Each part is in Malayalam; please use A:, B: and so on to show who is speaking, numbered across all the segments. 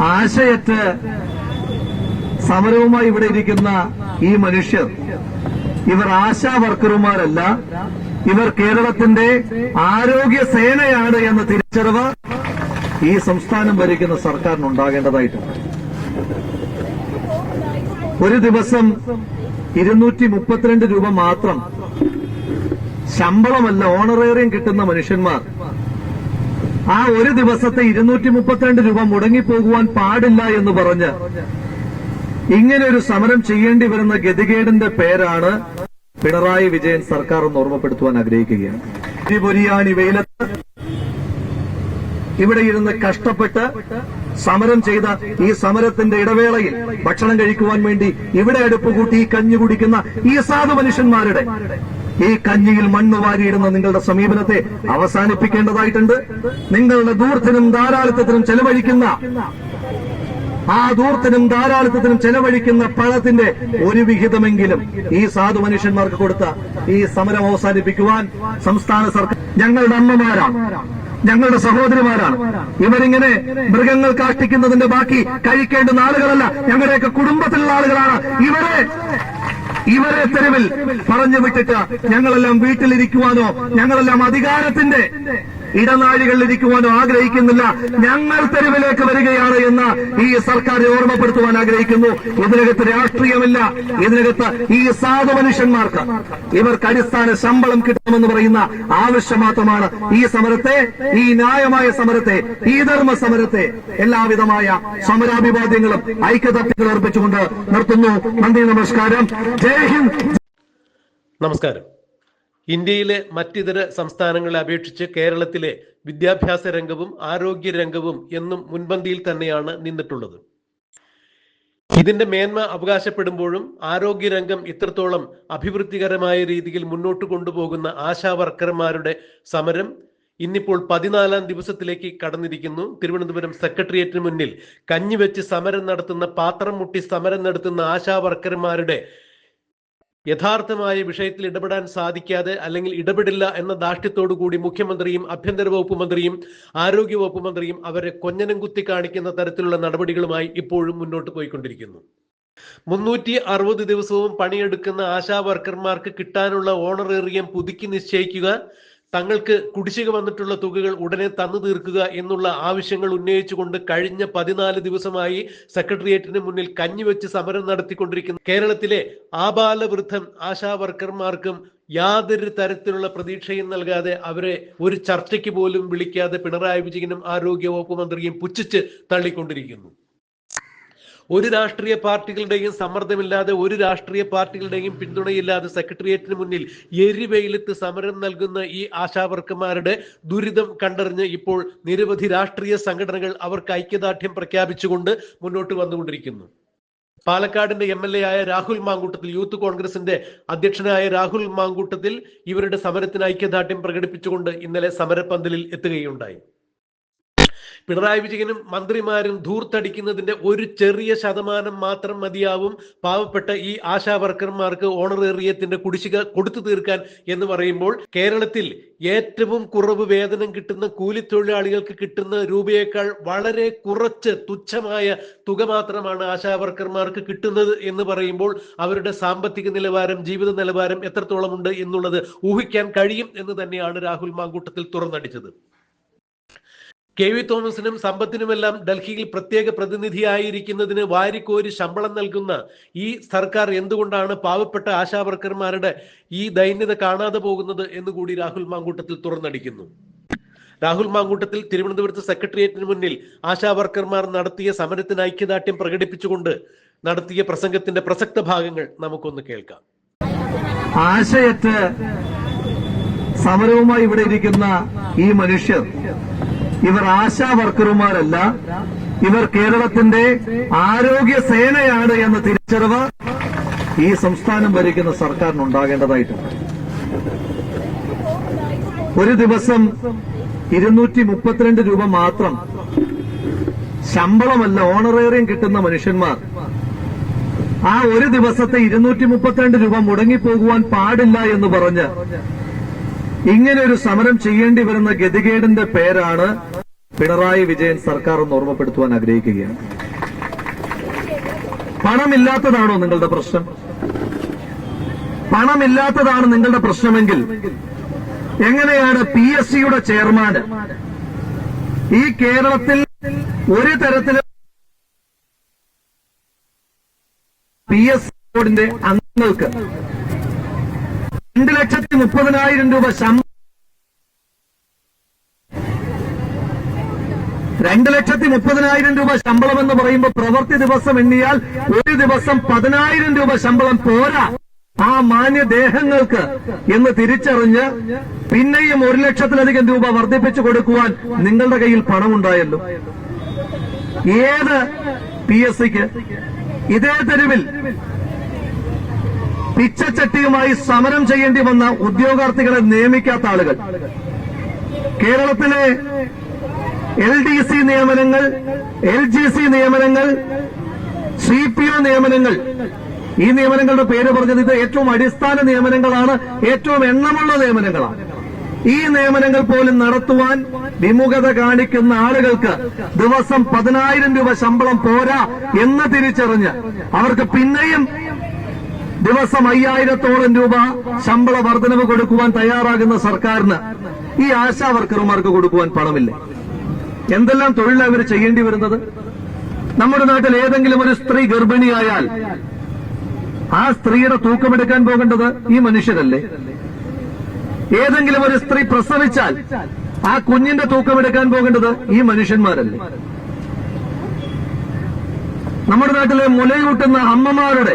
A: ആശയറ്റ് സമരവുമായി ഇവിടെ ഇരിക്കുന്ന ഈ മനുഷ്യർ. ഇവർ ആശാ വർക്കർമാരല്ല. ഇവർ കേരളത്തിന്റെ ആരോഗ്യ സേനയാണ് എന്ന തിരിച്ചറിവ് ഈ സംസ്ഥാനം ഭരിക്കുന്ന സർക്കാരിന് ഉണ്ടാകേണ്ടതായിട്ടുണ്ട് ഒരു ദിവസം ഇരുന്നൂറ്റി മുപ്പത്തിരണ്ട് രൂപ മാത്രം ശമ്പളമല്ല ഓണറേറിയം കിട്ടുന്ന മനുഷ്യന്മാർ ആ ഒരു ദിവസത്തെ ഇരുന്നൂറ്റി മുപ്പത്തിരണ്ട് രൂപ മുടങ്ങിപ്പോകുവാൻ പാടില്ല എന്ന് പറഞ്ഞ് ഇങ്ങനെ ഒരു സമരം ചെയ്യേണ്ടി വരുന്ന ഗതികേടിന്റെ പേരാണ് പിണറായി വിജയൻ സർക്കാർ എന്ന് ഓർമ്മപ്പെടുത്തുവാൻ ആഗ്രഹിക്കുകയാണ്. വെയിലത്ത് ഇവിടെ ഇരുന്ന് കഷ്ടപ്പെട്ട് സമരം ചെയ്ത ഈ സമരത്തിന്റെ ഇടവേളയിൽ ഭക്ഷണം കഴിക്കുവാൻ വേണ്ടി ഇവിടെ അടുപ്പ് കൂട്ടി കഞ്ഞി കുടിക്കുന്ന ഈ സാധു മനുഷ്യന്മാരുടെ ഈ കഞ്ഞിയിൽ മണ്ണ് വാരിയിടുന്ന നിങ്ങളുടെ സമീപനത്തെ അവസാനിപ്പിക്കേണ്ടതായിട്ടുണ്ട്. നിങ്ങളുടെ ദൂർത്തിനും ധാരാളിത്തത്തിനും ചെലവഴിക്കുന്ന ആ ദൂർത്തിനും ധാരാളിത്തത്തിനും ചെലവഴിക്കുന്ന പഴത്തിന്റെ ഒരു വിഹിതമെങ്കിലും ഈ സാധു മനുഷ്യന്മാർക്ക് കൊടുത്ത ഈ സമരം അവസാനിപ്പിക്കുവാൻ സംസ്ഥാന സർക്കാർ ഞങ്ങളുടെ അമ്മമാരാണ് ഞങ്ങളുടെ സഹോദരിമാരാണ്. ഇവരിങ്ങനെ മൃഗങ്ങൾ കാഷ്ടിക്കുന്നതിന്റെ ബാക്കി കഴിക്കേണ്ടുന്ന ആളുകളല്ല ഞങ്ങളുടെയൊക്കെ കുടുംബത്തിലുള്ള ആളുകളാണ്. ഇവരെ ഇവരെ തെരുവിൽ പറഞ്ഞു വിട്ടിട്ട് ഞങ്ങളെല്ലാം വീട്ടിലിരിക്കുവാനോ ഞങ്ങളെല്ലാം അധികാരത്തിന്റെ ഇടനാഴികളിൽ ഇരിക്കുവാനോ ആഗ്രഹിക്കുന്നില്ല. ഞങ്ങൾ തെരുവിലേക്ക് വരികയാണ് എന്ന് ഈ സർക്കാർ ഓർമ്മപ്പെടുത്തുവാൻ ആഗ്രഹിക്കുന്നു. ഇതിനകത്ത് രാഷ്ട്രീയമില്ല. ഇതിനകത്ത് ഈ സാധു മനുഷ്യന്മാർക്ക് ഇവർക്ക് അടിസ്ഥാന ശമ്പളം കിട്ടണമെന്ന് പറയുന്ന ആവശ്യം മാത്രമാണ്. ഈ സമരത്തെ ഈ ന്യായമായ സമരത്തെ ഈ ധർമ്മ സമരത്തെ എല്ലാവിധമായ സമരാഭിവാദ്യങ്ങളും ഐക്യദാർഢ്യങ്ങൾ അർപ്പിച്ചുകൊണ്ട് നിർത്തുന്നു. നന്ദി നമസ്കാരം. ജയ് ഹിന്ദ്.
B: നമസ്കാരം. ഇന്ത്യയിലെ മറ്റിതര സംസ്ഥാനങ്ങളെ അപേക്ഷിച്ച് കേരളത്തിലെ വിദ്യാഭ്യാസ രംഗവും ആരോഗ്യ രംഗവും എന്നും മുൻപന്തിയിൽ തന്നെയാണ് നിന്നിട്ടുള്ളത്. ഇതിന്റെ മേന്മ അവകാശപ്പെടുമ്പോഴും ആരോഗ്യ രംഗം ഇത്രത്തോളം അഭിവൃദ്ധികരമായ രീതിയിൽ മുന്നോട്ട് കൊണ്ടുപോകുന്ന ആശാവർക്കർമാരുടെ സമരം ഇന്നിപ്പോൾ പതിനാലാം ദിവസത്തിലേക്ക് കടന്നിരിക്കുന്നു. തിരുവനന്തപുരം സെക്രട്ടേറിയറ്റിന് മുന്നിൽ കഞ്ഞിവെച്ച് സമരം നടത്തുന്ന പാത്രം മുട്ടി സമരം നടത്തുന്ന ആശാ വർക്കർമാരുടെ യഥാർത്ഥമായ വിഷയത്തിൽ ഇടപെടാൻ സാധിക്കാതെ അല്ലെങ്കിൽ ഇടപെടില്ല എന്ന ധാർഷ്ട്യത്തോടു കൂടി മുഖ്യമന്ത്രിയും ആഭ്യന്തര വകുപ്പ് മന്ത്രിയും ആരോഗ്യ വകുപ്പ് മന്ത്രിയും അവരെ കൊഞ്ഞനം കുത്തി കാണിക്കുന്ന തരത്തിലുള്ള നടപടികളുമായി ഇപ്പോഴും മുന്നോട്ട് പോയിക്കൊണ്ടിരിക്കുന്നു. മുന്നൂറ്റി അറുപത് ദിവസവും പണിയെടുക്കുന്ന ആശാ വർക്കർമാർക്ക് കിട്ടാനുള്ള ഓണറേറിയം പുതുക്കി നിശ്ചയിക്കുക തങ്ങൾക്ക് കുടിശ്ശിക വന്നിട്ടുള്ള തുകകൾ ഉടനെ തന്നു തീർക്കുക എന്നുള്ള ആവശ്യങ്ങൾ ഉന്നയിച്ചുകൊണ്ട് കഴിഞ്ഞ പതിനാല് ദിവസമായി സെക്രട്ടേറിയറ്റിന് മുന്നിൽ കഞ്ഞിവെച്ച് സമരം നടത്തിക്കൊണ്ടിരിക്കുന്ന കേരളത്തിലെ ആബാലവൃദ്ധം ആശാ വർക്കർമാർക്കും യാതൊരു തരത്തിലുള്ള പ്രതീക്ഷയും നൽകാതെ അവരെ ഒരു ചർച്ചയ്ക്ക് പോലും വിളിക്കാതെ പിണറായി വിജയനും ആരോഗ്യ വകുപ്പ് മന്ത്രിയും പുച്ഛിച്ച് തള്ളിക്കൊണ്ടിരിക്കുന്നു. ഒരു രാഷ്ട്രീയ പാർട്ടികളുടെയും സമ്മർദ്ദമില്ലാതെ ഒരു രാഷ്ട്രീയ പാർട്ടികളുടെയും പിന്തുണയില്ലാതെ സെക്രട്ടേറിയറ്റിന് മുന്നിൽ എരിവെയിലത്ത് സമരം നൽകുന്ന ഈ ആശാവർക്കന്മാരുടെ ദുരിതം കണ്ടറിഞ്ഞ് ഇപ്പോൾ നിരവധി രാഷ്ട്രീയ സംഘടനകൾ അവർക്ക് ഐക്യദാർഢ്യം പ്രഖ്യാപിച്ചുകൊണ്ട് മുന്നോട്ട് വന്നുകൊണ്ടിരിക്കുന്നു. പാലക്കാടിന്റെ എം എൽ എ ആയ രാഹുൽ മാങ്കൂട്ടത്തിൽ യൂത്ത് കോൺഗ്രസിന്റെ അധ്യക്ഷനായ രാഹുൽ മാങ്കൂട്ടത്തിൽ ഇവരുടെ സമരത്തിന് ഐക്യദാർഢ്യം പ്രകടിപ്പിച്ചുകൊണ്ട് ഇന്നലെ സമരപ്പന്തലിൽ എത്തുകയുണ്ടായി. പിണറായി വിജയനും മന്ത്രിമാരും ധൂർത്തടിക്കുന്നതിന്റെ ഒരു ചെറിയ ശതമാനം മാത്രം മതിയാവും പാവപ്പെട്ട ഈ ആശാ വർക്കർമാർക്ക് ഓണറേറിയത്തിന്റെ കുടിശ്ശിക കൊടുത്തു തീർക്കാൻ എന്ന് പറയുമ്പോൾ കേരളത്തിൽ ഏറ്റവും കുറവ് വേതനം കിട്ടുന്ന കൂലിത്തൊഴിലാളികൾക്ക് കിട്ടുന്ന രൂപയേക്കാൾ വളരെ കുറച്ച് തുച്ഛമായ തുക മാത്രമാണ് ആശാ വർക്കർമാർക്ക് കിട്ടുന്നത് എന്ന് പറയുമ്പോൾ അവരുടെ സാമ്പത്തിക നിലവാരം ജീവിത നിലവാരം എത്രത്തോളം ഉണ്ട് എന്നുള്ളത് ഊഹിക്കാൻ കഴിയും എന്ന് തന്നെയാണ് രാഹുൽ മാങ്കൂട്ടത്തിൽ തുറന്നടിച്ചത്. കെ വി തോമസിനും സമ്പത്തിനുമെല്ലാം ഡൽഹിയിൽ പ്രത്യേക പ്രതിനിധിയായിരിക്കുന്നതിന് വാരിക്കോരി ശമ്പളം നൽകുന്ന ഈ സർക്കാർ എന്തുകൊണ്ടാണ് പാവപ്പെട്ട ആശാവർക്കർമാരുടെ ഈ ദൈന്യത കാണാതെ പോകുന്നത് എന്ന് കൂടി രാഹുൽ മാങ്കൂട്ടത്തിൽ തുറന്നടിക്കുന്നു. രാഹുൽ മാങ്കൂട്ടത്തിൽ തിരുവനന്തപുരത്ത് സെക്രട്ടേറിയറ്റിന് മുന്നിൽ ആശാവർക്കർമാർ നടത്തിയ സമരത്തിന് ഐക്യദാർഢ്യം പ്രകടിപ്പിച്ചുകൊണ്ട് നടത്തിയ പ്രസംഗത്തിന്റെ പ്രസക്ത ഭാഗങ്ങൾ നമുക്കൊന്ന് കേൾക്കാം.
A: ആശയത്ത് സമരവുമായി ഇവിടെ ഇരിക്കുന്ന ഈ മനുഷ്യർ ഇവർ ആശാ വർക്കർമാരല്ല. ഇവർ കേരളത്തിന്റെ ആരോഗ്യ സേനയാണ് എന്ന തിരിച്ചറിവ് ഈ സംസ്ഥാനം ഭരിക്കുന്ന സർക്കാരിന് ഉണ്ടാകേണ്ടതായിട്ടുണ്ട്. ഒരു ദിവസം ഇരുന്നൂറ്റി മുപ്പത്തിരണ്ട് രൂപ മാത്രം ശമ്പളമല്ല ഓണറേറിയം കിട്ടുന്ന മനുഷ്യന്മാർ. ആ ഒരു ദിവസത്തെ ഇരുന്നൂറ്റി മുപ്പത്തിരണ്ട് രൂപ മുടങ്ങിപ്പോകുവാൻ പാടില്ല എന്ന് പറഞ്ഞ് ഇങ്ങനെ ഒരു സമരം ചെയ്യേണ്ടി വരുന്ന ഗതികേടിന്റെ പേരാണ് പിണറായി വിജയൻ സർക്കാർ ഒന്ന് ഓർമ്മപ്പെടുത്തുവാൻ ആഗ്രഹിക്കുകയാണ്. പണമില്ലാത്തതാണോ നിങ്ങളുടെ പ്രശ്നം? പണമില്ലാത്തതാണ് നിങ്ങളുടെ പ്രശ്നമെങ്കിൽ എങ്ങനെയാണ് പി എസ് സിയുടെ ചെയർമാന് ഈ കേരളത്തിൽ ഒരു തരത്തിലും പി എസ് ബോർഡിന്റെ അംഗങ്ങൾക്ക് രണ്ട് ലക്ഷത്തി മുപ്പതിനായിരം രൂപ ശമ്പളം രണ്ട് ലക്ഷത്തി മുപ്പതിനായിരം രൂപ ശമ്പളം എന്ന് പറയുമ്പോൾ പ്രവൃത്തി ദിവസം എണ്ണിയാൽ ഒരു ദിവസം പതിനായിരം രൂപ ശമ്പളം പോരാ. ആ മാന്യദേഹങ്ങൾക്ക് എന്ന് തിരിച്ചറിഞ്ഞ് പിന്നെയും ഒരു ലക്ഷത്തിലധികം രൂപ വർദ്ധിപ്പിച്ചു കൊടുക്കുവാൻ നിങ്ങളുടെ കയ്യിൽ പണമുണ്ടായല്ലോ. ഏത് പി എസ് സിക്ക്? ഇതേ തെരുവിൽ പിച്ചച്ചട്ടിയുമായി സമരം ചെയ്യേണ്ടി വന്ന ഉദ്യോഗാർത്ഥികളെ നിയമിക്കാത്ത ആളുകൾ. കേരളത്തിലെ എൽ ഡി സി നിയമനങ്ങൾ എൽ ജി സി നിയമനങ്ങൾ സി പി ഒ നിയമനങ്ങൾ ഈ നിയമനങ്ങളുടെ പേര് പറഞ്ഞത് ഇത് ഏറ്റവും അടിസ്ഥാന നിയമനങ്ങളാണ് ഏറ്റവും എണ്ണമുള്ള നിയമനങ്ങളാണ്. ഈ നിയമനങ്ങൾ പോലും നടത്തുവാൻ വിമുഖത കാണിക്കുന്ന ആളുകൾക്ക് ദിവസം പതിനായിരം രൂപ ശമ്പളം പോരാ എന്ന് തിരിച്ചറിഞ്ഞ് അവർക്ക് പിന്നെയും ദിവസം അയ്യായിരത്തോളം രൂപ ശമ്പള വർധനവ് കൊടുക്കുവാൻ തയ്യാറാകുന്ന സർക്കാരിന് ഈ ആശാ വർക്കർമാർക്ക് കൊടുക്കുവാൻ പണമില്ല? എന്തെല്ലാം തൊഴിലാണ് ഇവർ ചെയ്യേണ്ടി വരുന്നത്? നമ്മുടെ നാട്ടിൽ ഏതെങ്കിലും ഒരു സ്ത്രീ ഗർഭിണിയായാൽ ആ സ്ത്രീയുടെ തൂക്കമെടുക്കാൻ പോകേണ്ടത് ഈ മനുഷ്യരല്ലേ? ഏതെങ്കിലും ഒരു സ്ത്രീ പ്രസവിച്ചാൽ ആ കുഞ്ഞിന്റെ തൂക്കമെടുക്കാൻ പോകേണ്ടത് ഈ മനുഷ്യന്മാരല്ലേ? നമ്മുടെ നാട്ടിലെ മുലയൂട്ടുന്ന അമ്മമാരുടെ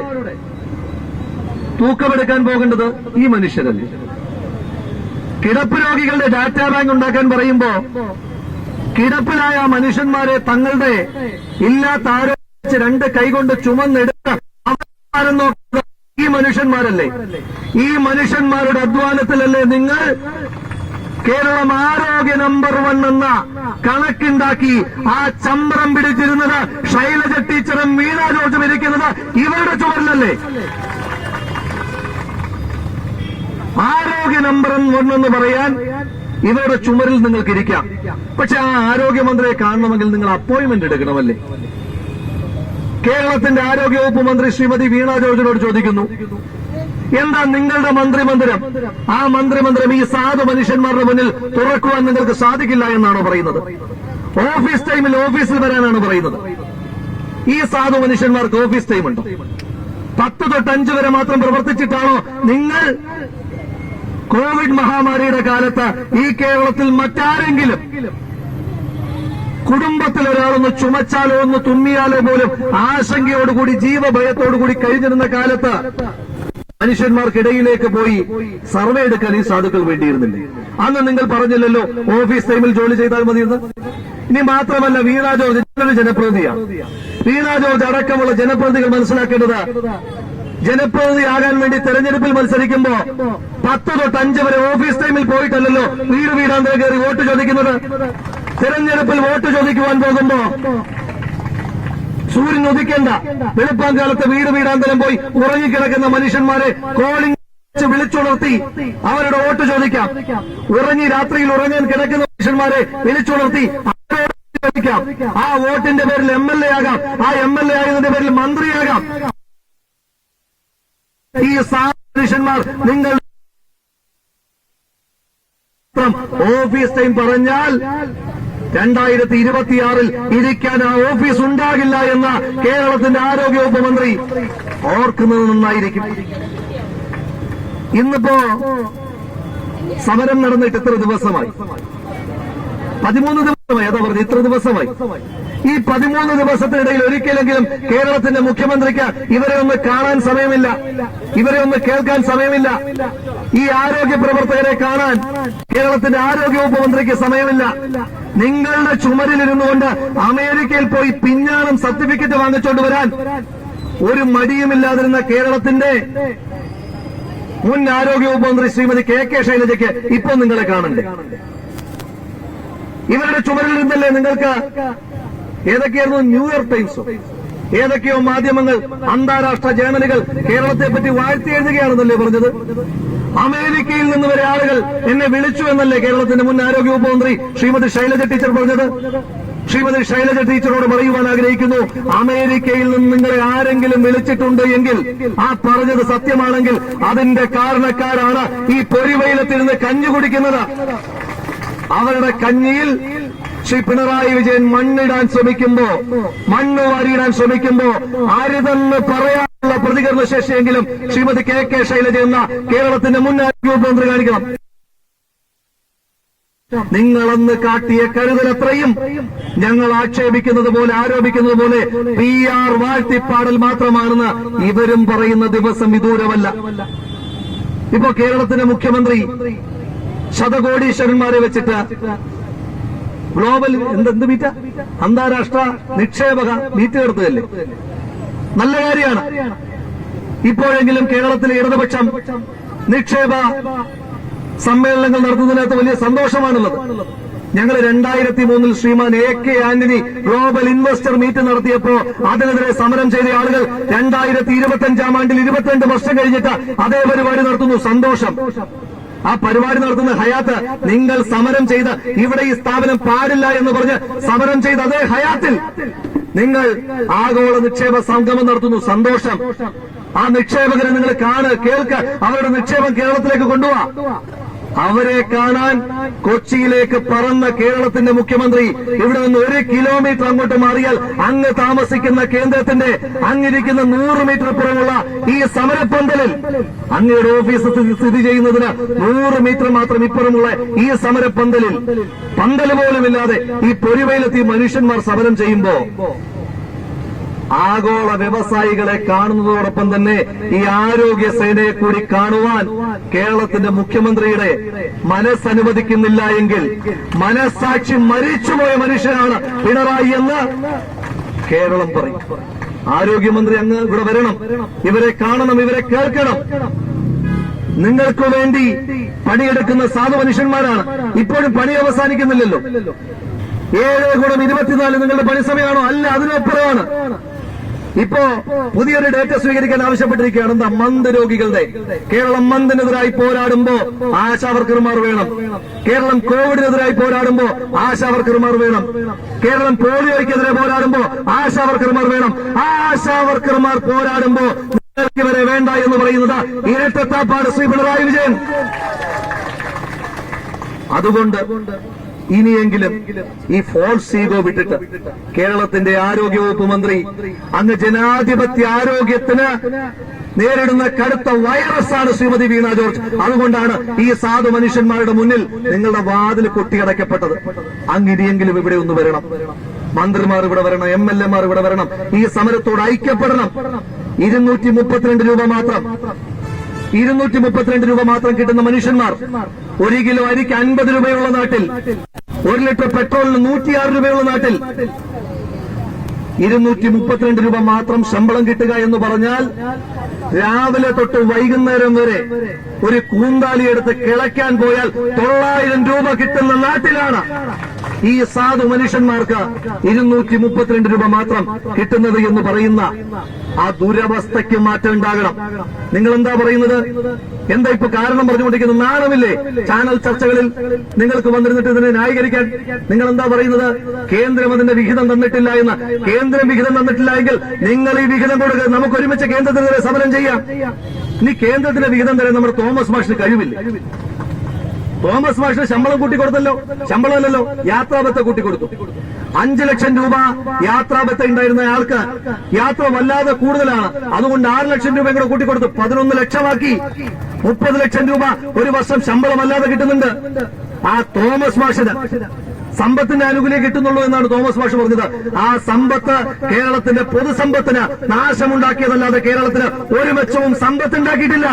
A: തൂക്കമെടുക്കാൻ പോകേണ്ടത് ഈ മനുഷ്യരല്ലേ? കിടപ്പ് രോഗികളുടെ ഡാറ്റാ ബാങ്ക് ഉണ്ടാക്കാൻ പറയുമ്പോ കിടപ്പിലായ മനുഷ്യന്മാരെ തങ്ങളുടെ ഇല്ലാത്ത ആരോഗ്യ രണ്ട് കൈകൊണ്ട് ചുമന്നെടുത്ത് ഈ മനുഷ്യന്മാരല്ലേ? ഈ മനുഷ്യന്മാരുടെ അധ്വാനത്തിലല്ലേ നിങ്ങൾ കേരളം ആരോഗ്യ നമ്പർ വൺ എന്ന കണക്കുണ്ടാക്കി ആ ചമ്പ്രം പിടിച്ചിരുന്നത് ശൈലജ ടീച്ചറും വീണ ജോർജും ഇരിക്കുന്നത് ഇവരുടെ ചുമരിലല്ലേ? ആരോഗ്യ നമ്പർ എന്ന് പറയാൻ ഇവരുടെ ചുമരിൽ നിങ്ങൾക്ക് ഇരിക്കാം. പക്ഷെ ആ ആരോഗ്യമന്ത്രിയെ കാണണമെങ്കിൽ നിങ്ങൾ അപ്പോയിന്റ്മെന്റ് എടുക്കണമല്ലേ? കേരളത്തിന്റെ ആരോഗ്യവകുപ്പ് മന്ത്രി ശ്രീമതി വീണ ജോർജിനോട് ചോദിക്കുന്നു. എന്താ നിങ്ങളുടെ മന്ത്രിമന്ദിരം? ആ മന്ത്രിമന്ദിരം ഈ സാധു മനുഷ്യന്മാരുടെ മുന്നിൽ തുറക്കുവാൻ നിങ്ങൾക്ക് സാധിക്കില്ല എന്നാണോ പറയുന്നത്? ഓഫീസ് ടൈമിൽ ഓഫീസിൽ വരാനാണ് പറയുന്നത്. ഈ സാധു മനുഷ്യന്മാർക്ക് ഓഫീസ് ടൈം ഉണ്ടോ? പത്ത് തൊട്ട് അഞ്ച് വരെ മാത്രം പ്രവർത്തിച്ചിട്ടാണോ നിങ്ങൾ കോവിഡ് മഹാമാരിയുടെ കാലത്ത് ഈ കേരളത്തിൽ മറ്റാരെങ്കിലും കുടുംബത്തിൽ ഒരാളൊന്ന് ചുമച്ചാലോ ഒന്ന് തുമ്മിയാലോ പോലും ആശങ്കയോടുകൂടി ജീവഭയത്തോടുകൂടി കഴിഞ്ഞിരുന്ന കാലത്ത് മനുഷ്യന്മാർക്കിടയിലേക്ക് പോയി സർവേ എടുക്കാൻ ഈ സാധുക്കൾ വേണ്ടിയിരുന്നില്ലേ? അന്ന് നിങ്ങൾ പറഞ്ഞില്ലല്ലോ ഓഫീസ് ടൈമിൽ ജോലി ചെയ്താൽ മതിയെന്ന്? ഇനി മാത്രമല്ല വീണ ജോർജ് ജനപ്രതിനിധിയാണ്. വീണ ജോർജ് അടക്കമുള്ള ജനപ്രതിനിധികൾ മനസ്സിലാക്കേണ്ടത് ജനപ്രതിനിധിയാകാൻ വേണ്ടി തെരഞ്ഞെടുപ്പിൽ മത്സരിക്കുമ്പോ പത്ത് തൊട്ട് അഞ്ച് വരെ ഓഫീസ് ടൈമിൽ പോയിട്ടല്ലല്ലോ വീട് വീടാന്തര കയറി വോട്ട് ചോദിക്കുന്നത്. തെരഞ്ഞെടുപ്പിൽ വോട്ട് ചോദിക്കുവാൻ പോകുമ്പോ സൂര്യൻ ഉദിക്കേണ്ട. വെളുപ്പാങ്കാലത്ത് വീട് വീടാന്തരം പോയി ഉറങ്ങിക്കിടക്കുന്ന മനുഷ്യന്മാരെ കോളിംഗ് വിളിച്ചുണർത്തി അവരുടെ വോട്ട് ചോദിക്കാം. ഉറങ്ങി രാത്രിയിൽ ഉറങ്ങാൻ കിടക്കുന്ന മനുഷ്യന്മാരെ വിളിച്ചുണർത്തി ചോദിക്കാം. ആ വോട്ടിന്റെ പേരിൽ എം എൽ എ ആകാം. ആ എം എൽ എ ആയതിന്റെ പേരിൽ മന്ത്രിയാകാം. ഈ മനുഷ്യന്മാർ നിങ്ങൾ ഓഫീസ് ടൈം പറഞ്ഞാൽ രണ്ടായിരത്തി ഇരുപത്തിയാറിൽ ഇരിക്കാൻ ആ ഓഫീസ് ഉണ്ടാകില്ല എന്ന കേരളത്തിന്റെ ആരോഗ്യവകുപ്പ് മന്ത്രി ഓർക്കുന്നത് നന്നായിരിക്കും. ഇന്നിപ്പോ സമരം നടന്നിട്ട് ഇത്ര ദിവസമായി. പതിമൂന്ന് ദിവസമായി അതാ പറഞ്ഞു ഇത്ര ദിവസമായി. ഈ പതിമൂന്ന് ദിവസത്തിനിടയിൽ ഒരിക്കലെങ്കിലും കേരളത്തിന്റെ മുഖ്യമന്ത്രിക്ക് ഇവരെ ഒന്ന് കാണാൻ സമയമില്ല. ഇവരെ ഒന്ന് കേൾക്കാൻ സമയമില്ല. ഈ ആരോഗ്യ പ്രവർത്തകരെ കാണാൻ കേരളത്തിന്റെ ആരോഗ്യവകുപ്പ് മന്ത്രിക്ക് സമയമില്ല. നിങ്ങളുടെ ചുമരിലിരുന്നു കൊണ്ട് അമേരിക്കയിൽ പോയി പിഞ്ഞാണം സർട്ടിഫിക്കറ്റ് വാങ്ങിച്ചുകൊണ്ട് വരാൻ ഒരു മടിയുമില്ലാതിരുന്ന കേരളത്തിന്റെ മുൻ ആരോഗ്യവകുപ്പ് മന്ത്രി ശ്രീമതി കെ കെ ശൈലജയ്ക്ക് ഇപ്പൊ നിങ്ങളെ കാണണ്ടേ? ഇവരുടെ ചുമരിൽ നിന്നല്ലേ നിങ്ങൾക്ക് ഏതൊക്കെയായിരുന്നു ന്യൂയോർക്ക് ടൈംസോ? ഏതൊക്കെയോ മാധ്യമങ്ങൾ അന്താരാഷ്ട്ര ജേണലുകൾ കേരളത്തെ പറ്റി വാഴ്ത്തി എഴുതുകയാണെന്നല്ലേ പറഞ്ഞത്? അമേരിക്കയിൽ നിന്ന് വരെ ആളുകൾ എന്നെ വിളിച്ചു എന്നല്ലേ കേരളത്തിന്റെ മുൻ ആരോഗ്യവകുപ്പ് മന്ത്രി ശ്രീമതി ശൈലജ ടീച്ചർ പറഞ്ഞത്? ശ്രീമതി ശൈലജ ടീച്ചറോട് പറയുവാൻ ആഗ്രഹിക്കുന്നു അമേരിക്കയിൽ നിന്ന് നിങ്ങളെ ആരെങ്കിലും വിളിച്ചിട്ടുണ്ട് എങ്കിൽ ആ പറഞ്ഞത് സത്യമാണെങ്കിൽ അതിന്റെ കാരണക്കാരാണ് ഈ പൊരിവെയിലത്തിരുന്ന് കഞ്ഞു കുടിക്കുന്നത്. അവരുടെ കഞ്ഞിയിൽ ശ്രീ പിണറായി വിജയൻ മണ്ണിടാൻ ശ്രമിക്കുമ്പോ മണ്ണ് വാരിയിടാൻ ശ്രമിക്കുമ്പോ ആരുതെന്ന് പറയാൻ പ്രതികരണ ശേഷിയെങ്കിലും ശ്രീമതി കെ കെ ശൈലജ എന്ന കേരളത്തിന്റെ മുൻ ആരോഗ്യമന്ത്രി കാണിക്കണം. നിങ്ങളന്ന് കാട്ടിയ കരുതലത്രയും ഞങ്ങൾ ആക്ഷേപിക്കുന്നത് പോലെ ആരോപിക്കുന്നത് പോലെ പി ആർ വാഴ്ത്തിപ്പാടൽ മാത്രമാണെന്ന് ഇവരും പറയുന്ന ദിവസം വിദൂരമല്ല. ഇപ്പൊ കേരളത്തിന്റെ മുഖ്യമന്ത്രി ശതകോടീശ്വരന്മാരെ വെച്ചിട്ട് ഗ്ലോബൽ എന്തെന്ത് മീറ്റ? അന്താരാഷ്ട്ര നിക്ഷേപക മീറ്റ് നടത്തുകയല്ലേ? നല്ല കാര്യമാണ്. ഇപ്പോഴെങ്കിലും കേരളത്തിലെ ഇടതുപക്ഷം നിക്ഷേപ സമ്മേളനങ്ങൾ നടത്തുന്നതിനകത്ത് വലിയ സന്തോഷമാണുള്ളത്. ഞങ്ങൾ രണ്ടായിരത്തി മൂന്നിൽ Shriman A K Antony global investor meet നടത്തിയപ്പോ അതിനെതിരെ സമരം ചെയ്ത ആളുകൾ രണ്ടായിരത്തി ഇരുപത്തി അഞ്ചാം ആണ്ടിൽ ഇരുപത്തിരണ്ട് വർഷം കഴിഞ്ഞിട്ട് അതേ പരിപാടി നടത്തുന്നു. സന്തോഷം. ആ പരിപാടി നടത്തുന്ന ഹയാത്ത് നിങ്ങൾ സമരം ചെയ്ത് ഇവിടെ ഈ സ്ഥാപനം പാടില്ല എന്ന് പറഞ്ഞ് സമരം ചെയ്ത് അതേ ഹയാത്തിൽ നിങ്ങൾ ആഗോള നിക്ഷേപ സംഗമം നടത്തുന്നു. സന്തോഷം. ആ നിക്ഷേപകരെ നിങ്ങൾ കാണ് കേൾക്ക് അവരുടെ നിക്ഷേപം കേരളത്തിലേക്ക് കൊണ്ടുപോവാ. അവരെ കാണാൻ കൊച്ചിയിലേക്ക് പറന്ന കേരളത്തിന്റെ മുഖ്യമന്ത്രി ഇവിടെ നിന്ന് ഒരു കിലോമീറ്റർ അങ്ങോട്ട് മാറിയാൽ അങ്ങ് താമസിക്കുന്ന കേന്ദ്രത്തിന്റെ അങ്ങിരിക്കുന്ന നൂറ് മീറ്റർ പുറമുള്ള ഈ സമരപ്പന്തലിൽ അങ്ങയുടെ ഓഫീസ് സ്ഥിതി- ചെയ്യുന്നതിന് നൂറ് മീറ്റർ മാത്രം ഇപ്പുറമുള്ള ഈ സമരപ്പന്തലിൽ പന്തൽ പോലുമില്ലാതെ ഈ പൊരിവയിലെത്തി മനുഷ്യന്മാർ സമരം ചെയ്യുമ്പോ ആഗോള വ്യവസായികളെ കാണുന്നതോടൊപ്പം തന്നെ ഈ ആരോഗ്യ സേനയെ കൂടി കാണുവാൻ കേരളത്തിന്റെ മുഖ്യമന്ത്രിയുടെ മനസ്സനുവദിക്കുന്നില്ല എങ്കിൽ മനസ്സാക്ഷി മരിച്ചുപോയ മനുഷ്യനാണ് പിണറായി എന്ന് കേരളം പറയും. ആരോഗ്യമന്ത്രി അങ്ങ് ഇവിടെ വരണം. ഇവരെ കാണണം ഇവരെ കേൾക്കണം. നിങ്ങൾക്ക് വേണ്ടി പണിയെടുക്കുന്ന സാധു മനുഷ്യന്മാരാണ്. ഇപ്പോഴും പണി അവസാനിക്കുന്നില്ലല്ലോ. ഏഴ് ഗുണം ഇരുപത്തിനാല് നിങ്ങളുടെ പണി സമയമാണോ അല്ല അതിനപ്പുറമാണ്. ഇപ്പോ പുതിയൊരു ഡേറ്റ സ്വീകരിക്കാൻ ആവശ്യപ്പെട്ടിരിക്കുകയാണ് എന്താ മന്ത് രോഗികളുടെ. കേരളം മന്ദിനെതിരായി പോരാടുമ്പോ ആശാവർക്കർമാർ വേണം. കേരളം കോവിഡിനെതിരായി പോരാടുമ്പോ ആശാവർക്കർമാർ വേണം. കേരളം പോളിയോയ്ക്കെതിരെ പോരാടുമ്പോ ആശാവർക്കർമാർ വേണം. ആശാ ആശാവർക്കർമാർ പോരാടുമ്പോ ഇവരെ വേണ്ട എന്ന് പറയുന്നത് ഇരട്ടത്താപ്പാട് ശ്രീ പിണറായി വിജയൻ. അതുകൊണ്ട് ഇനിയെങ്കിലും ഈ ഫോൾസ് ഈഗോ വിട്ടിട്ട് കേരളത്തിന്റെ ആരോഗ്യവകുപ്പ് മന്ത്രി അങ്ങ് ജനാധിപത്യ ആരോഗ്യത്തിന് നേരിടുന്ന കടുത്ത വൈറസാണ് ശ്രീമതി വീണ ജോർജ്. അതുകൊണ്ടാണ് ഈ സാധു മനുഷ്യന്മാരുടെ മുന്നിൽ നിങ്ങളുടെ വാതിൽ കൊട്ടിയടയ്ക്കപ്പെട്ടത്. അങ്ങിനിയെങ്കിലും ഇവിടെ ഒന്ന് വരണം. മന്ത്രിമാർ ഇവിടെ വരണം എം എൽ എമാർ ഇവിടെ വരണം. ഈ സമരത്തോട് ഐക്യപ്പെടണം. ഇരുന്നൂറ്റി മുപ്പത്തിരണ്ട് രൂപ മാത്രം. ഇരുന്നൂറ്റി മുപ്പത്തിരണ്ട് രൂപ മാത്രം കിട്ടുന്ന മനുഷ്യന്മാർ ഒരു കിലോ അരിക്ക് അൻപത് രൂപയുള്ള നാട്ടിൽ ഒരു ലിറ്റർ പെട്രോളിന് നൂറ്റിയാറ് രൂപയുള്ള നാട്ടിൽ ഇരുന്നൂറ്റി മുപ്പത്തിരണ്ട് രൂപ മാത്രം ശമ്പളം കിട്ടുക എന്ന് പറഞ്ഞാൽ രാവിലെ തൊട്ട് വൈകുന്നേരം വരെ ഒരു കൂന്താലി എടുത്ത് കിളയ്ക്കാൻ പോയാൽ തൊള്ളായിരം രൂപ കിട്ടുന്ന നാട്ടിലാണ്. ഈ സാധു മനുഷ്യന്മാർക്ക് ഇരുന്നൂറ്റി മുപ്പത്തിരണ്ട് രൂപ മാത്രം കിട്ടുന്നത് എന്ന് പറയുന്ന ആ ദുരവസ്ഥയ്ക്ക് മാറ്റം ഉണ്ടാകണം. നിങ്ങൾ എന്താ പറയുന്നത്? എന്താ ഇപ്പൊ കാരണം പറഞ്ഞുകൊണ്ടിരിക്കുന്നത്? നാണമില്ലേ ചാനൽ ചർച്ചകളിൽ നിങ്ങൾക്ക് വന്നിരുന്നിട്ട് ഇതിനെ ന്യായീകരിക്കാൻ നിങ്ങൾ എന്താ പറയുന്നത്? കേന്ദ്രം അതിന്റെ വിഹിതം തന്നിട്ടില്ല എന്ന്. കേന്ദ്രം വിഹിതം തന്നിട്ടില്ല എങ്കിൽ നിങ്ങൾ ഈ വിഹിതം കൊടുക്കുക നമുക്ക് ഒരുമിച്ച് കേന്ദ്രത്തിനെതിരെ സമരം ചെയ്യാം. ഇനി കേന്ദ്രത്തിന്റെ വിഹിതം തരാൻ നമ്മുടെ തോമസ് മാഷിന് കഴിവില്ല. തോമസ് മാഷിന് ശമ്പളം കൂട്ടിക്കൊടുത്തല്ലോ. ശമ്പളമല്ലല്ലോ യാത്രാബത്ത കൂട്ടിക്കൊടുത്തു. അഞ്ചു ലക്ഷം രൂപ യാത്രാബത്ത ഉണ്ടായിരുന്ന ആൾക്ക് യാത്ര വല്ലാതെ കൂടുതലാണ്. അതുകൊണ്ട് ആറ് ലക്ഷം രൂപ കൂടെ കൂട്ടിക്കൊടുത്തു. പതിനൊന്ന് ലക്ഷമാക്കി. മുപ്പത് ലക്ഷം രൂപ ഒരു വർഷം ശമ്പളം അല്ലാതെ കിട്ടുന്നുണ്ട്. ആ തോമസ് മാഷിന് സമ്പത്തിന്റെ ആനുകൂല്യം കിട്ടുന്നുള്ളൂ എന്നാണ് തോമസ് മാഷ് പറഞ്ഞത്. ആ സമ്പത്ത് കേരളത്തിന്റെ പൊതുസമ്പത്തിന് നാശമുണ്ടാക്കിയതല്ലാതെ കേരളത്തിന് ഒരു മെച്ചവും സമ്പത്ത് ഉണ്ടാക്കിയിട്ടില്ല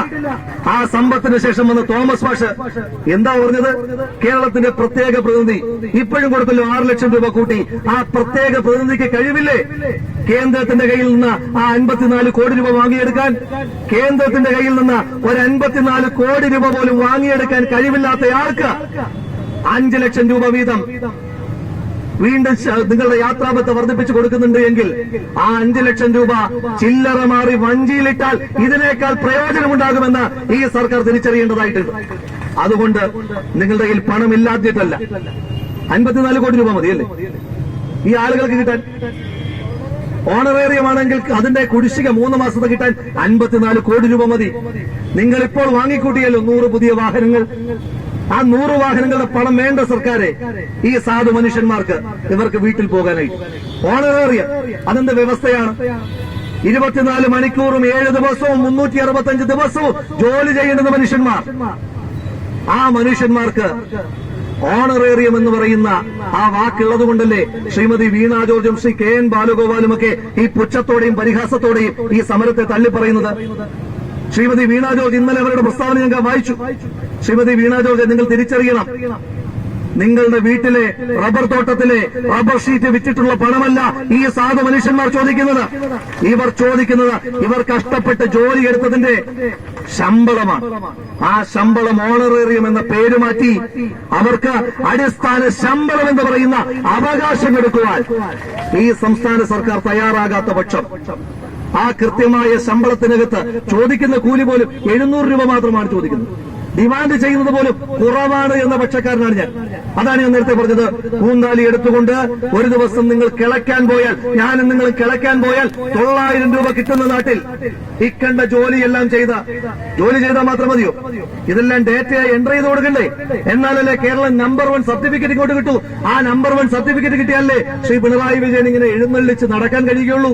A: ആ സമ്പത്തിന് ശേഷം വന്ന് തോമസ് മാഷ് എന്താ പറഞ്ഞത്? കേരളത്തിന്റെ പ്രത്യേക പ്രതിനിധി ഇപ്പോഴും കൊടുത്തല്ലോ ആറ് ലക്ഷം രൂപ കൂട്ടി. ആ പ്രത്യേക പ്രതിനിധിക്ക് കഴിവില്ലേ? കേന്ദ്രത്തിന്റെ കയ്യിൽ നിന്ന് ആ അൻപത്തിനാല് കോടി രൂപ വാങ്ങിയെടുക്കാൻ കേന്ദ്രത്തിന്റെ കയ്യിൽ നിന്ന് ഒരു അൻപത്തിനാല് കോടി രൂപ പോലും വാങ്ങിയെടുക്കാൻ കഴിവില്ലാത്ത ആൾക്ക് അഞ്ച് ലക്ഷം രൂപ വീതം. വീണ്ടും നിങ്ങളുടെ യാത്രാപത്ത് വർദ്ധിപ്പിച്ചു കൊടുക്കുന്നുണ്ട് എങ്കിൽ ആ അഞ്ചു ലക്ഷം രൂപ ചില്ലറ മാറി വഞ്ചിയിലിട്ടാൽ ഇതിനേക്കാൾ പ്രയോജനമുണ്ടാകുമെന്ന് ഈ സർക്കാർ തിരിച്ചറിയേണ്ടതായിട്ടുണ്ട്. അതുകൊണ്ട് നിങ്ങളുടെ കയ്യിൽ പണം ഇല്ലാതിട്ടല്ല അൻപത്തിനാല് കോടി രൂപ മതിയല്ലേ? ഈ ആളുകൾക്ക് കിട്ടാൻ ഓണറേറിയമാണെങ്കിൽ അതിന്റെ കുടിശ്ശിക മൂന്ന് മാസത്തെ കിട്ടാൻ അൻപത്തിനാല് കോടി രൂപ മതി. നിങ്ങൾ ഇപ്പോൾ വാങ്ങിക്കൂട്ടിയല്ലോ നൂറ് പുതിയ വാഹനങ്ങൾ. ആ നൂറ് വാഹനങ്ങളുടെ പണം വേണ്ട സർക്കാരെ ഈ സാധു മനുഷ്യന്മാർക്ക് ഇവർക്ക് വീട്ടിൽ പോകാനായി. ഓണറേറിയം അതെന്ത് വ്യവസ്ഥയാണ്? ഇരുപത്തിനാല് മണിക്കൂറും ഏഴ് ദിവസവും മുന്നൂറ്റി അറുപത്തഞ്ച് ദിവസവും ജോലി ചെയ്യേണ്ടുന്ന മനുഷ്യന്മാർ. ആ മനുഷ്യന്മാർക്ക് ഓണറേറിയം എന്ന് പറയുന്ന ആ വാക്കുള്ളത് കൊണ്ടല്ലേ ശ്രീമതി വീണ ജോർജും ശ്രീ കെ എൻ ബാലഗോപാലും ഒക്കെ ഈ പുച്ഛത്തോടെയും പരിഹാസത്തോടെയും ഈ സമരത്തെ തള്ളിപ്പറയുന്നത്? ശ്രീമതി വീണ ജോർജ് ഇന്നലെ അവരുടെ പ്രസ്താവന ഞങ്ങൾ വായിച്ചു. ശ്രീമതി വീണ ജോർജ് നിങ്ങൾ തിരിച്ചറിയണം. നിങ്ങളുടെ വീട്ടിലെ റബ്ബർ തോട്ടത്തിലെ റബ്ബർ ഷീറ്റ് വിറ്റിട്ടുള്ള പണമല്ല ഈ സാധു മനുഷ്യന്മാർ ചോദിക്കുന്നത്. ഇവർ ചോദിക്കുന്നത് ഇവർ കഷ്ടപ്പെട്ട് ജോലി എടുത്തതിന്റെ ശമ്പളമാണ്. ആ ശമ്പളം ഓണറേറിയം എന്ന പേര് മാറ്റി അവർക്ക് അടിസ്ഥാന ശമ്പളം എന്ന് പറയുന്ന അവകാശം എടുക്കുവാൻ ഈ സംസ്ഥാന സർക്കാർ തയ്യാറാകാത്ത പക്ഷം ആ കൃത്യമായ ശമ്പളത്തിനകത്ത് ചോദിക്കുന്ന കൂലി പോലും എഴുന്നൂറ് രൂപ മാത്രമാണ് ചോദിക്കുന്നത്. ഡിമാൻഡ് ചെയ്യുന്നത് പോലും കുറവാണ് എന്ന പക്ഷക്കാരനാണ് ഞാൻ. അതാണ് ഞാൻ നേരത്തെ പറഞ്ഞത്. പൂന്താലി എടുത്തുകൊണ്ട് ഒരു ദിവസം നിങ്ങൾ കിളയ്ക്കാൻ പോയാൽ ഞാൻ നിങ്ങൾ കിളയ്ക്കാൻ പോയാൽ തൊള്ളായിരം രൂപ കിട്ടുന്ന നാട്ടിൽ ഇക്കണ്ട ജോലിയെല്ലാം ചെയ്ത ജോലി ചെയ്താൽ മാത്രം മതിയോ? ഇതെല്ലാം ഡേറ്റയായി എന്റർ ചെയ്ത് കൊടുക്കണ്ടേ? എന്നാലല്ലേ കേരളം നമ്പർ വൺ സർട്ടിഫിക്കറ്റ് ഇങ്ങോട്ട് കിട്ടൂ? ആ നമ്പർ വൺ സർട്ടിഫിക്കറ്റ് കിട്ടിയാലേ ശ്രീ പിണറായി വിജയൻ ഇങ്ങനെ എഴുന്നള്ളിച്ച് നടക്കാൻ കഴിയുകയുള്ളൂ?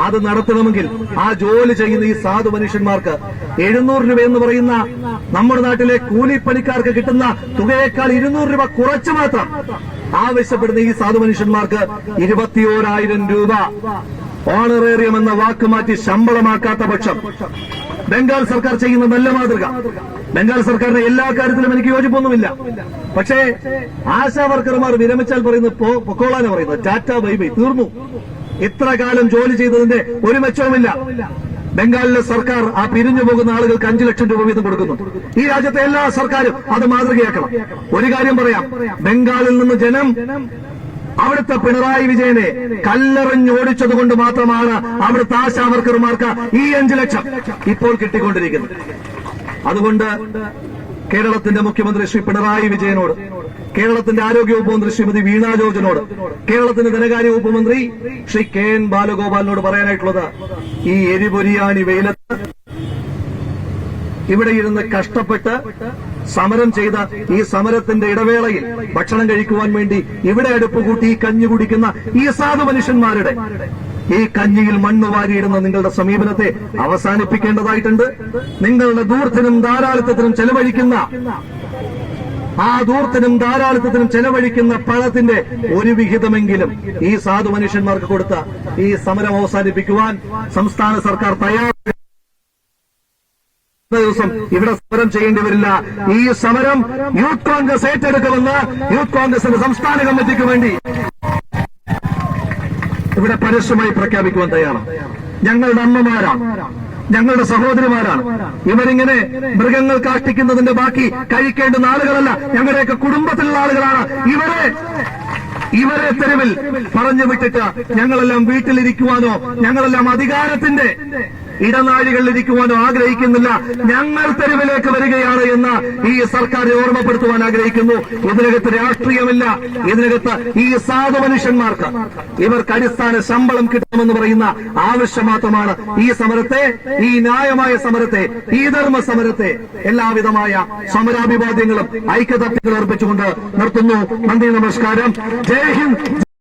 A: അത് നടത്തണമെങ്കിൽ ആ ജോലി ചെയ്യുന്ന ഈ സാധു മനുഷ്യന്മാർക്ക് എഴുന്നൂറ് രൂപ എന്ന് പറയുന്ന നമ്മുടെ നാട്ടിലെ കൂലിപ്പണിക്കാർക്ക് കിട്ടുന്ന തുകയേക്കാൾ ഇരുന്നൂറ് രൂപ കുറച്ച് മാത്രം ആവശ്യപ്പെടുന്ന ഈ സാധു മനുഷ്യന്മാർക്ക് ഇരുപത്തിയോരായിരം രൂപ. ഓണറേറിയം എന്ന വാക്ക് മാറ്റി ശമ്പളമാക്കാത്ത പക്ഷം ബംഗാൾ സർക്കാർ ചെയ്യുന്ന നല്ല മാതൃക. ബംഗാൾ സർക്കാരിന്റെ എല്ലാ കാര്യത്തിലും എനിക്ക് യോജിപ്പൊന്നുമില്ല. പക്ഷേ ആശാ വർക്കർമാർ വിരമിച്ചാൽ പറയുന്നത് പൊക്കോളാനെ പറയുന്നത്. ടാറ്റ ബൈ ബൈ തീർന്നു. ഇത്ര കാലം ജോലി ചെയ്തതിന്റെ ഒരു മെച്ചവുമില്ല. ബംഗാളിലെ സർക്കാർ ആ പിരിഞ്ഞു പോകുന്ന ആളുകൾക്ക് അഞ്ചു ലക്ഷം രൂപ വീതം കൊടുക്കുന്നു. ഈ രാജ്യത്തെ എല്ലാ സർക്കാരും അത് മാതൃകയാക്കണം. ഒരു കാര്യം പറയാം. ബംഗാളിൽ നിന്ന് ജനം അവിടുത്തെ പിണറായി വിജയനെ കല്ലെറിഞ്ഞോടിച്ചത് കൊണ്ട് മാത്രമാണ് അവിടുത്തെ ആശാവർക്കർമാർക്ക് ഈ അഞ്ചു ലക്ഷം ഇപ്പോൾ കിട്ടിക്കൊണ്ടിരിക്കുന്നത്. അതുകൊണ്ട് കേരളത്തിന്റെ മുഖ്യമന്ത്രി ശ്രീ പിണറായി വിജയനോട് കേരളത്തിന്റെ ആരോഗ്യ വകുപ്പ് മന്ത്രി ശ്രീമതി വീണ ജോർജിനോട് കേരളത്തിന്റെ ധനകാര്യ വകുപ്പ് മന്ത്രി ശ്രീ കെ എൻ ബാലഗോപാലിനോട് പറയാനായിട്ടുള്ളത് ഈ എരിപൊരിയാണി വെയിലത്ത് ഇവിടെ ഇരുന്ന് കഷ്ടപ്പെട്ട് സമരം ചെയ്ത ഈ സമരത്തിന്റെ ഇടവേളയിൽ ഭക്ഷണം കഴിക്കുവാൻ വേണ്ടി ഇവിടെ അടുപ്പ് കൂട്ടി ഈ കഞ്ഞി കുടിക്കുന്ന ഈ സാധു മനുഷ്യന്മാരുടെ ഈ കഞ്ഞിയിൽ മണ്ണ് വാരിയിടുന്ന നിങ്ങളുടെ സമീപനത്തെ അവസാനിപ്പിക്കേണ്ടതായിട്ടുണ്ട്. നിങ്ങളുടെ ദൂർത്തിനും ധാരാളിത്തത്തിനും ചെലവഴിക്കുന്ന ആ ദൂർത്തിനും ധാരാളിത്തത്തിനും ചെലവഴിക്കുന്ന പഴത്തിന്റെ ഒരു വിഹിതമെങ്കിലും ഈ സാധു മനുഷ്യന്മാർക്ക് കൊടുത്ത ഈ സമരം അവസാനിപ്പിക്കുവാൻ സംസ്ഥാന സർക്കാർ തയ്യാർ ദിവസം ഇവിടെ സമരം ചെയ്യേണ്ടി വരില്ല. ഈ സമരം യൂത്ത് കോൺഗ്രസ് ഏറ്റെടുക്കുമെന്ന് യൂത്ത് കോൺഗ്രസിന്റെ സംസ്ഥാന കമ്മിറ്റിക്ക് വേണ്ടി ഇവിടെ പരസ്യമായി പ്രഖ്യാപിക്കുവാൻ തയ്യാറാണ്. ഞങ്ങളുടെ അമ്മമാരാണ്. ഞങ്ങളുടെ സഹോദരിമാരാണ്. ഇവരിങ്ങനെ മൃഗങ്ങൾ കാഷ്ടിക്കുന്നതിന്റെ ബാക്കി കഴിക്കേണ്ടുന്ന ആളുകളല്ല ഞങ്ങളുടെയൊക്കെ കുടുംബത്തിലുള്ള ആളുകളാണ്. ഇവരെ ഇവരെ തെരുവിൽ പറഞ്ഞു വിട്ടിട്ട് ഞങ്ങളെല്ലാം വീട്ടിലിരിക്കുവാനോ ഞങ്ങളെല്ലാം അധികാരത്തിന്റെ ഇടനാഴികളിൽ ഇരിക്കുവാനോ ആഗ്രഹിക്കുന്നില്ല. ഞങ്ങൾ തെരുവിലേക്ക് വരികയാണ് എന്ന് ഈ സർക്കാർ ഓർമ്മപ്പെടുത്തുവാൻ ആഗ്രഹിക്കുന്നു. ഇതിനകത്ത് രാഷ്ട്രീയമില്ല. ഇതിനകത്ത് ഈ സാധു മനുഷ്യന്മാർക്ക് ഇവർക്ക് അടിസ്ഥാന ശമ്പളം കിട്ടണമെന്ന് പറയുന്ന ആവശ്യം മാത്രമാണ്. ഈ സമരത്തെ ഈ ന്യായമായ സമരത്തെ ഈ ധർമ്മ സമരത്തെ എല്ലാവിധമായ സമരാഭിവാദ്യങ്ങളും ഐക്യദാർഢ്യങ്ങളും അർപ്പിച്ചുകൊണ്ട് നിർത്തുന്നു. നന്ദി നമസ്കാരം. ജയ് ഹിന്ദ്.